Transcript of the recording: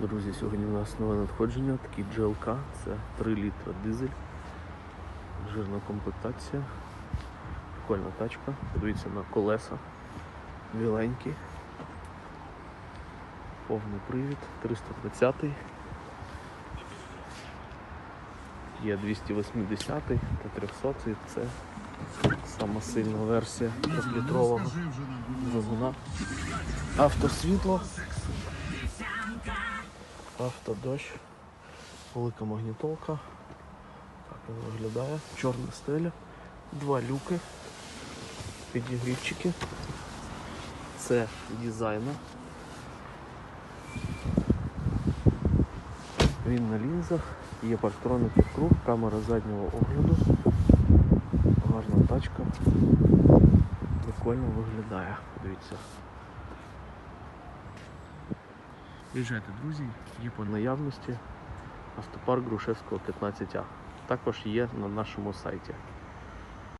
Друзі, сьогодні у нас нове надходження, такий GLK, це 3 літра дизель, жирна комплектація, прикольна тачка, подивіться на колеса, біленькі, повний привід, 320 Є 280 та 300 це сама сильна версія трьохлітрового двигуна. Автосвітло. Автодощ, велика магнітолка. Так він виглядає. Чорна стеля, два люки, підігрівчики. Це дизайна. Він на лінзах, є парктроники круг, камера заднього огляду. Гарна тачка. Прикольно виглядає. Дивіться. Приїжджайте, друзі, є по наявності автопарк Грушевського 15А. Також є на нашому сайті.